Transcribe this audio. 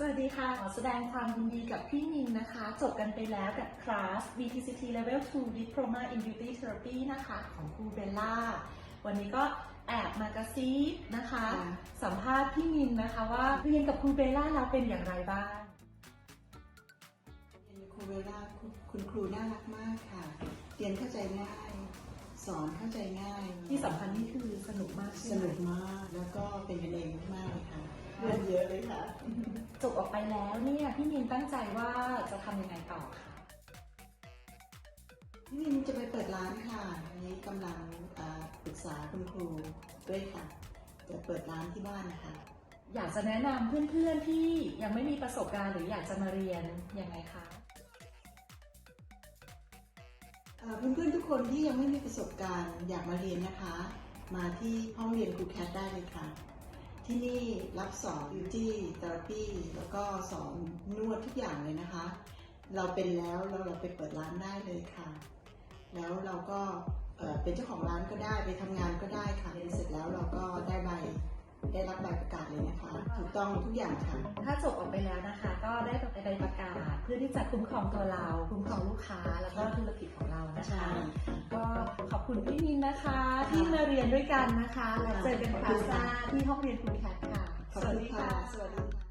สวัสดีค่ะขอแสดงความยินดีกับพี่มินนะคะ จบกันไปแล้วกับคลาส BTCT Level 2 Diploma in Beauty Therapy นะคะ ของครูเบลล่า วันนี้ก็แอบมากระซิบนะคะค่ะสัมภาษณ์พี่มินนะคะว่าเรียนกับครูเบลล่าแล้วเป็นอย่างไรบ้างเรียนครูเวลาคุณคุณครูน่ารักมากค่ะ เรียนเข้าใจง่าย สอนเข้าใจง่าย ที่สำคัญนี่คือสนุกมากสใช่ไหมนุกมากแล้วก็เป็นกันเองมากเลยค่ะเพื่อนเยอะเลยค่ะ จบออกไปแล้วเนี่ยพี่มินตั้งใจว่าจะทำยังไงต่อคะพี่มินจะไปเปิดร้านค่ะอันนี้กำลังอ่าปรึกษาคุณครูด้วยค่ะ จะเปิดร้านที่บ้านนะคะ อยากจะแนะนำเพื่อนๆที่ยังไม่มีประสบการณ์หรืออยากจะมาเรียนยังไงคะเอ่อเพื่อนๆทุกคนที่ยังไม่มีประสบการณ์อยากมาเรียนนะคะ มาที่ห้องเรียนครูแคทได้เลยค่ะ ที่นี่รับสอน beauty therapy แล้วก็สอนนวดทุกอย่างเลยนะคะ เราเป็นแล้วเราเราไปเปิดร้านได้เลยค่ะ แล้วเราก็เป็นเจ้าของร้านก็ได้ไปทำงานก็ได้ค่ะเรียนเสร็จแล้วเราก็ได้ใบได้รับใบประกาศเลยนะคะ ถูกต้องทุกอย่างค่ะ ถ้าจบออกไปแล้วนะคะ ก็ได้ใบประกาศเพื่อที่จะคุ้มครองตัวเรา คุ้มครองลูกค้าแล้วก็ธุรกิจของเรานะใช่คะ ค่ะก็ขอบคุณพี่มินนะคะ ที่มาเรียนด้วยกันนะคะ แล้วเจอกันคลาสหน้าที่ห้องเรียนคุณแคทค่ะขอบคุณค่ะ สวัสดี